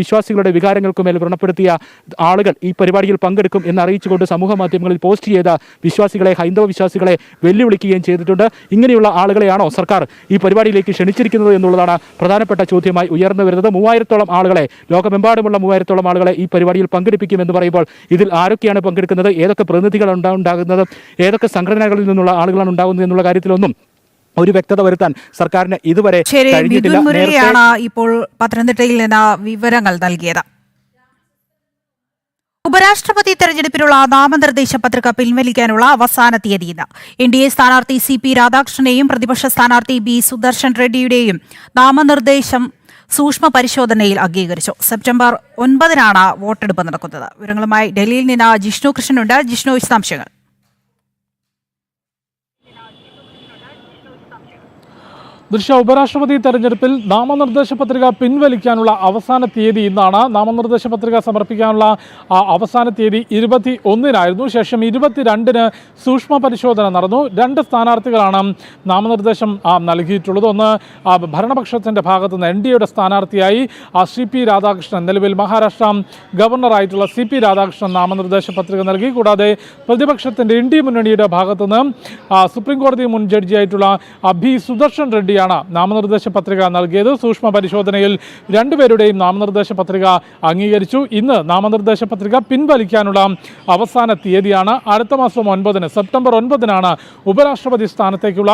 വിശ്വാസികളുടെ വികാരങ്ങൾക്ക് മേൽ വ്രണപ്പെടുത്തിയ ആളുകൾ ഈ പരിപാടിയിൽ പങ്കെടുക്കും എന്ന് അറിയിച്ചുകൊണ്ട് സമൂഹ മാധ്യമങ്ങളിൽ പോസ്റ്റ് ചെയ്ത വിശ്വാസികളെ ഹൈന്ദവ വിശ്വാസികളെ വെല്ലുവിളിക്കുകയും ചെയ്തിട്ടുണ്ട്. ഇങ്ങനെയുള്ള ആളുകളെയാണോ സർക്കാർ ഈ പരിപാടിയിലേക്ക് ക്ഷണിച്ചിരിക്കുന്നത് എന്നുള്ളതാണ് പ്രധാനപ്പെട്ട ചോദ്യമായി ഉയർന്നു വരുന്നത്. മൂവായിരത്തോളം ആളുകളെ ലോകമെമ്പാടുമുള്ള മൂവായിരത്തോളം ആളുകളെ ഈ പരിപാടിയിൽ പങ്കെടുപ്പിക്കുമെന്ന് പറയുമ്പോൾ ഇതിൽ ആരൊക്കെയാണ് പങ്കെടുക്കുന്നത്? ഏതൊക്കെ പ്രതിനിധികളുണ്ടാകുന്നത് ഏതൊക്കെ സംഘടനകളിൽ നിന്നുള്ള ആളുകളാണ് ഉണ്ടാകുന്നത് എന്നുള്ള കാര്യത്തിലൊന്നും ഒരു വ്യക്തത വരുത്താൻ സർക്കാരിന് ഇതുവരെ കഴിഞ്ഞിട്ടില്ല. ഇപ്പോൾ പത്തനംതിട്ടയിൽ നിന്ന് വിവരങ്ങൾ നൽകിയത്. ഉപരാഷ്ട്രപതി തെരഞ്ഞെടുപ്പിനുള്ള നാമനിർദ്ദേശ പത്രിക പിൻവലിക്കാനുള്ള അവസാന തീയതി ഇന്ന്. എൻ ഡി എ സ്ഥാനാർത്ഥി സി പി രാധാകൃഷ്ണനെയും പ്രതിപക്ഷ സ്ഥാനാർത്ഥി ബി സുദർശൻ റെഡ്ഡിയുടെയും നാമനിർദ്ദേശം സൂക്ഷ്മ പരിശോധനയിൽ അംഗീകരിച്ചു. സെപ്റ്റംബർ ഒൻപതിനാണ് വോട്ടെടുപ്പ് നടക്കുന്നത്. വിവരങ്ങളുമായി ഡൽഹിയിൽ നിന്ന് ജിഷ്ണു കൃഷ്ണനുണ്ട്. ജിഷ്ണു വിശദാംശങ്ങൾ. ദൃശ്യ ഉപരാഷ്ട്രപതി തെരഞ്ഞെടുപ്പിൽ നാമനിർദ്ദേശ പത്രിക പിൻവലിക്കാനുള്ള അവസാന തീയതി ഇന്നാണ്. നാമനിർദ്ദേശ പത്രിക സമർപ്പിക്കാനുള്ള അവസാന തീയതി ഇരുപത്തി ഒന്നിനായിരുന്നു ശേഷം ഇരുപത്തിരണ്ടിന് സൂക്ഷ്മ പരിശോധന നടന്നു. രണ്ട് സ്ഥാനാർത്ഥികളാണ് നാമനിർദ്ദേശം നൽകിയിട്ടുള്ളത്. ഒന്ന് ഭരണപക്ഷത്തിന്റെ ഭാഗത്ത് നിന്ന് എൻ ഡി എയുടെ സ്ഥാനാർത്ഥിയായി സി പി രാധാകൃഷ്ണൻ. നിലവിൽ മഹാരാഷ്ട്ര ഗവർണറായിട്ടുള്ള സി പി രാധാകൃഷ്ണൻ നാമനിർദ്ദേശ പത്രിക നൽകി. കൂടാതെ പ്രതിപക്ഷത്തിന്റെ ഇന്ത്യ മുന്നണിയുടെ ഭാഗത്തുനിന്ന് സുപ്രീം കോടതി മുൻ ജഡ്ജിയായിട്ടുള്ള ബി സുദർശൻ റെഡ്ഡിയാണ് നാമനിർദ്ദേശ പത്രിക നൽകിയത്. സൂക്ഷ്മ പരിശോധനയിൽ രണ്ടുപേരുടെയും നാമനിർദ്ദേശ പത്രിക അംഗീകരിച്ചു. ഇന്ന് നാമനിർദ്ദേശ പത്രിക പിൻവലിക്കാനുള്ള അവസാന തീയതിയാണ്. അടുത്ത മാസം ഒൻപതിന് സെപ്റ്റംബർ ഒൻപതിനാണ് ഉപരാഷ്ട്രപതി സ്ഥാനത്തേക്കുള്ള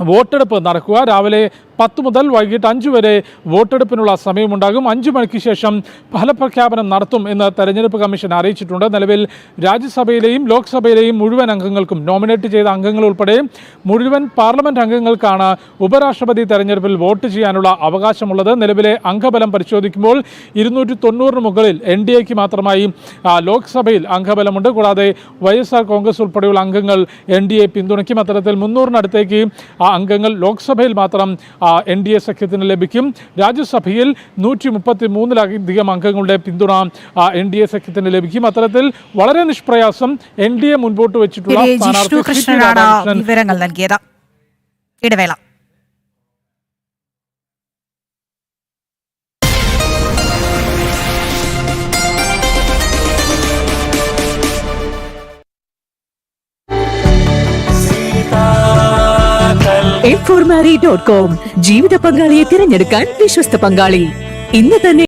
വോട്ടെടുപ്പ് നടക്കുക. രാവിലെ പത്ത് മുതൽ വൈകിട്ട് അഞ്ച് വരെ വോട്ടെടുപ്പിനുള്ള സമയമുണ്ടാകും. അഞ്ച് മണിക്ക് ശേഷം ഫലപ്രഖ്യാപനം നടത്തും എന്ന് തെരഞ്ഞെടുപ്പ് കമ്മീഷൻ അറിയിച്ചിട്ടുണ്ട്. നിലവിൽ രാജ്യസഭയിലെയും ലോക്സഭയിലെയും മുഴുവൻ അംഗങ്ങൾക്കും നോമിനേറ്റ് ചെയ്ത അംഗങ്ങൾ ഉൾപ്പെടെ മുഴുവൻ പാർലമെന്റ് അംഗങ്ങൾക്കാണ് ഉപരാഷ്ട്രപതി തെരഞ്ഞെടുപ്പിൽ വോട്ട് ചെയ്യാനുള്ള അവകാശമുള്ളത്. നിലവിലെ അംഗബലം പരിശോധിക്കുമ്പോൾ ഇരുന്നൂറ്റി തൊണ്ണൂറിന് മുകളിൽ എൻ ഡി എക്ക് മാത്രമായി ലോക്സഭയിൽ അംഗബലമുണ്ട്. കൂടാതെ വൈ എസ് ആർ കോൺഗ്രസ് ഉൾപ്പെടെയുള്ള അംഗങ്ങൾ എൻ ഡി എ പിന്തുണയ്ക്കും. അത്തരത്തിൽ മുന്നൂറിനടുത്തേക്ക് ആ അംഗങ്ങൾ ലോക്സഭയിൽ മാത്രം എൻ ഡി എ സഖ്യത്തിന് ലഭിക്കും. രാജ്യസഭയിൽ നൂറ്റി മുപ്പത്തി മൂന്നിലധികം അംഗങ്ങളുടെ പിന്തുണ എൻ ഡി എ സഖ്യത്തിന് ലഭിക്കും. അത്തരത്തിൽ വളരെ നിഷ്പ്രയാസം എൻ ഡി എ മുൻപോട്ട് വെച്ചിട്ടുള്ള സ്ഥാനാർത്ഥി ഇടവേള. M four marry dot com ജീവിത പങ്കാളിയെ തിരഞ്ഞെടുക്കാൻ വിശ്വസ്ത പങ്കാളി. ഇന്ന് തന്നെ